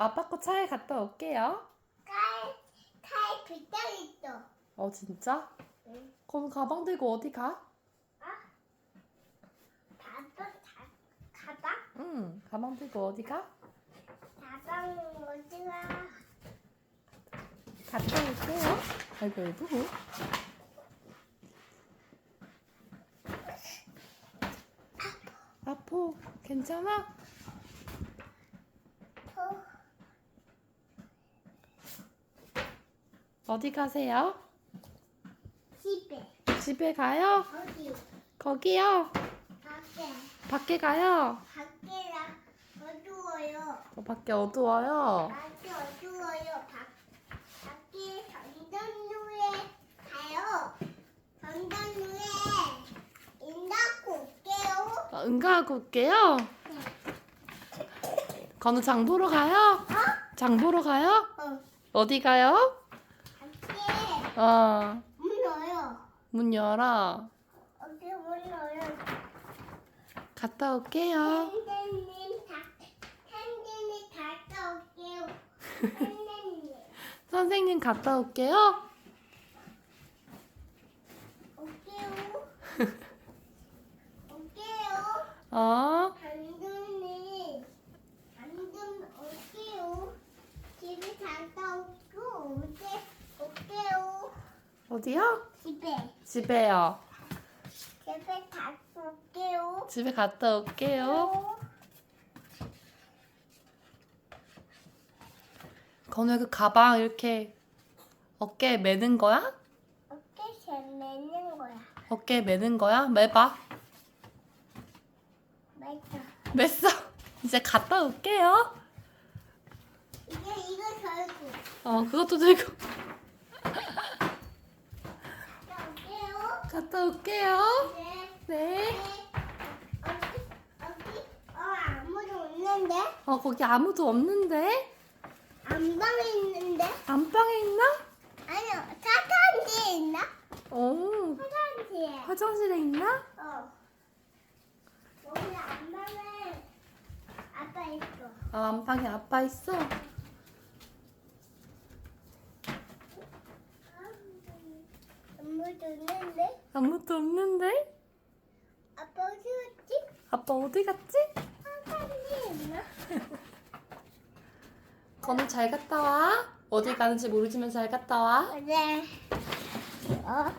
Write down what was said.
아빠 거 차에 갔다 올게요. 칼, 칼 비장 있어. 어, 진짜? 응. 그럼 가방 들고 어디 가? 가방, 가, 가방? 응, 가방 들고 어디 가? 가방 어디가? 갔다 올게요. 아이고, 아이고. 아포, 괜찮아? 어, 어디 가세요? 집에. 집에 가요? 어디? 거기요? 밖에. 밖에 가요? 밖에라 어두워요. 어, 밖에 어두워요. 밖에 어두워요. 밖, 밖에 전전루에 가요. 전전루에 인다고 올게요. 어, 응가하고 올게요. 건우 장 보러 가요? 어? 장 보러 가요? 어. 어디 가요? 어, 문 열어요. 문 열어. 어디 문 열어요. 갔다 올게요. 선생님 다, 선생님 갔다 올게요. 선생님 선생님 갔다 올게요. 올게요. 올게요. 어, 당근이 당근 올게요. 집에 갔다 올게요. 어디요? 집에 집에요. 집에 갔다 올게요. 집에 갔다 올게요. 건우 그 가방 이렇게 어깨에 매는 거야? 어깨 재매는 거야. 어깨에 매는 거야? 매봐. 맞아. 맸어. 이제 갔다 올게요. 이게 이거 결국 어, 그것도 들고 갔다 올게요. 갔다 올게요. 네. 네. 어디 어디 어 아무도 없는데 어, 거기 아무도 없는데? 안방에 있는데 안방에 있나? 아니요 화장실에 있나? 어, 화장실에 화장실에 있나? 어 여기 안방에 아빠 있어 아, 안방에 아빠 있어. 아무도 없는 데 아무도 없는데? 아빠 어디 갔지? 아빠 어디 갔지? 화장실에 있나? 건우 잘 갔다 와. 어디 가는지 모르지만 잘 갔다 와. 네 어?